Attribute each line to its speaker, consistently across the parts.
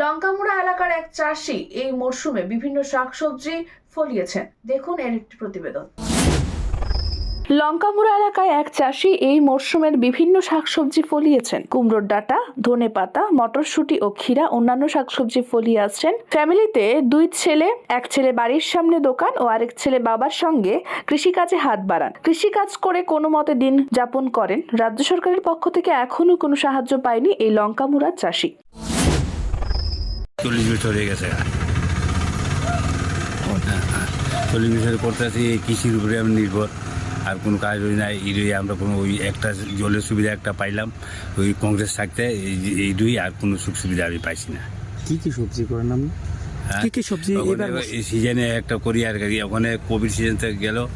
Speaker 1: লঙ্কামুড়া এলাকার এক চাষি এই মরশুমে বিভিন্ন শাকসবজি ফলিয়েছেন। দেখুন এর একটি প্রতিবেদন। লঙ্কামুড়া এলাকায় এক চাষি এই মরশুমের বিভিন্ন শাকসবজি ফলিয়েছেন। কুমড়োর ডাঁটা, ধনে পাতা, মটরশুঁটি ও ক্ষীরা অন্যান্য শাকসবজি ফলিয়ে আসছেন। ফ্যামিলিতে দুই ছেলে, এক ছেলে বাড়ির সামনে দোকান ও আরেক ছেলে বাবার সঙ্গে কৃষিকাজে হাত বাড়ান। কৃষিকাজ করে কোনো মতে দিন যাপন করেন। রাজ্য সরকারের পক্ষ থেকে এখনও কোনো সাহায্য পায়নি এই লঙ্কামুড়ার চাষি।
Speaker 2: চল্লিশ মিনিট হয়ে গেছে। চল্লিশ বছর করতেছি এই কৃষির উপরে আমি নির্ভর। আর কোনো কাজ ওই না এই আমরা কোনো ওই একটা জলের সুবিধা একটা পাইলাম ওই কংগ্রেস থাকতে এই- এই দুই আর কোনো সুখ সুবিধা আমি পাইছি না।
Speaker 3: কী কী সবজি করেন আপনি?
Speaker 2: হ্যাঁ?
Speaker 4: কি কি সবজি এবার
Speaker 2: সিজনে একটা করি আর কি ওখানে কোভিড সিজন থেকে গেল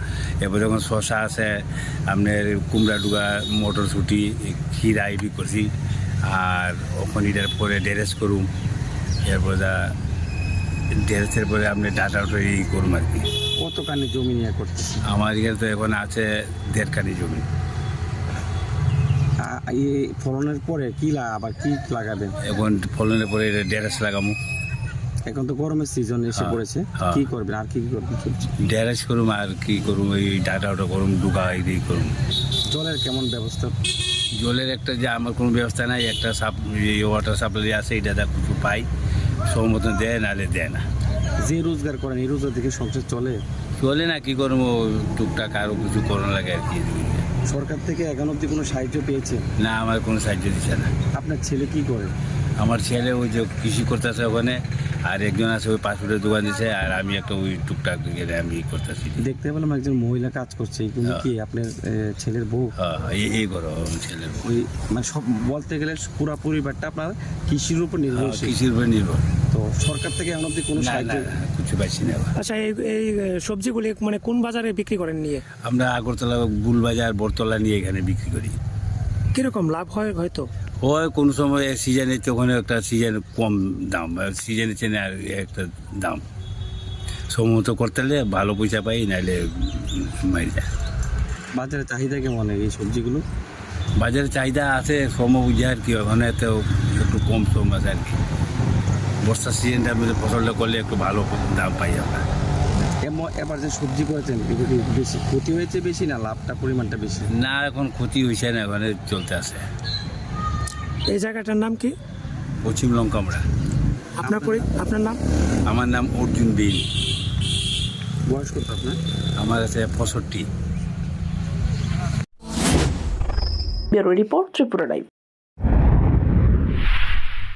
Speaker 2: এরপর যখন শশা আছে আপনার কুমড়া ডুগা মটরশুঁটি ক্ষীরা ইবি করছি। আর ওখানে এটার পরে ড্রেস করুম। এরপর যা ড্রেসের পরে আপনি ডাটা ওটা এই করুম আর কি।
Speaker 3: কত কানি জমি নিয়ে করতেছেন?
Speaker 2: আমার এখানে তো এখন আছে দেড় কানি জমি
Speaker 3: এই ফলনের পরে কি আবার কি লাগাবেন?
Speaker 2: এখন ফলনের পরে ড্রেস লাগামু
Speaker 3: এখন তো গরমের সিজন এসে
Speaker 2: হ্যাঁ,
Speaker 3: পড়েছে।
Speaker 2: হ্যাঁ।
Speaker 3: কি করবেন? আর কি করবেন? সবজি
Speaker 2: করুম আর কি করুম এই ডাটা ওটা করুম ডুগা এই করুম।
Speaker 3: জলের কেমন ব্যবস্থা?
Speaker 2: জলের একটা যে আমার কোনো ব্যবস্থা নাই একটা সাপ ওয়াটার সাপ্লাই আছে এটা দা কিছু পাই। সময় মতন দেয় নাহলে দেয় না।
Speaker 3: যে রোজগার করেন এই রোজগার থেকে সংসার চলে?
Speaker 2: চলে না কি করব? টুকটাক আরও কিছু করোনা লাগে আর কি।
Speaker 3: সরকার থেকে এখন অব্দি কোনো সাহায্য পেয়েছে
Speaker 2: না আমার কোনো সাহায্য দিচ্ছে না।
Speaker 3: আপনার ছেলে কি করে?
Speaker 2: আমার ছেলে ওই যে কৃষি করতেছে ওখানে। আর একজন আছে ওই পাসপোর্টের দোকান দিচ্ছে আর আমি একটা ওই টুকটাক গেলে আমি ই করতেছি।
Speaker 3: দেখতে পেলাম একজন মহিলা কাজ করছে
Speaker 2: হ্যাঁ।
Speaker 3: কি আপনার ছেলের বউ?
Speaker 2: হ্যাঁ হ্যাঁ, এই এই করো আমার ছেলের বউ।
Speaker 3: ওই মানে সব বলতে গেলে পুরো পরিবারটা আপনার কৃষির উপর
Speaker 2: নির্ভর
Speaker 3: নির্ভরশীল।
Speaker 2: কৃষির উপর নির্ভর।
Speaker 3: তো সরকার থেকে এখন অব্দি কোনো সাহায্য
Speaker 2: কিছু পাইছি না
Speaker 4: আচ্ছা এই এই সবজিগুলি মানে কোন বাজারে বিক্রি করেন নিয়ে?
Speaker 2: আমরা আগরতলা বুলবাজার বরতলা নিয়ে এখানে বিক্রি করি।
Speaker 4: কীরকম লাভ হয় হয়তো?
Speaker 2: হয় কোনো সময় সিজনে তখন একটা সিজন কম দাম সিজনে চেনে আর একটা দাম। সময় করতে হলে ভালো পয়সা পাই নাহলে মারি যায়।
Speaker 3: বাজারে চাহিদা কেমন এই সবজিগুলো?
Speaker 2: বাজারে চাহিদা আছে সম বুঝে আর কি ওখানে তো একটু কম সম আছে আর কি। বর্ষার সিজনটার মধ্যে ফসলটা করলে একটু ভালো দাম পাই আমরা।
Speaker 3: এবার যে সবজি করেছেন বেশি ক্ষতি হয়েছে বেশি না লাভটা পরিমাণটা বেশি?
Speaker 2: না এখন ক্ষতি হয়েছে না ওখানে চলতে আছে।
Speaker 4: এই জায়গাটার নাম কি?
Speaker 2: পশ্চিম লঙ্কামড়া।
Speaker 4: আপনার পরি আপনার নাম?
Speaker 2: আমার নাম অর্জুন বিন
Speaker 3: বয়স কত আপনার?
Speaker 2: আমার আছে পঁয়ষট্টি।
Speaker 1: Bureau report Tripura live.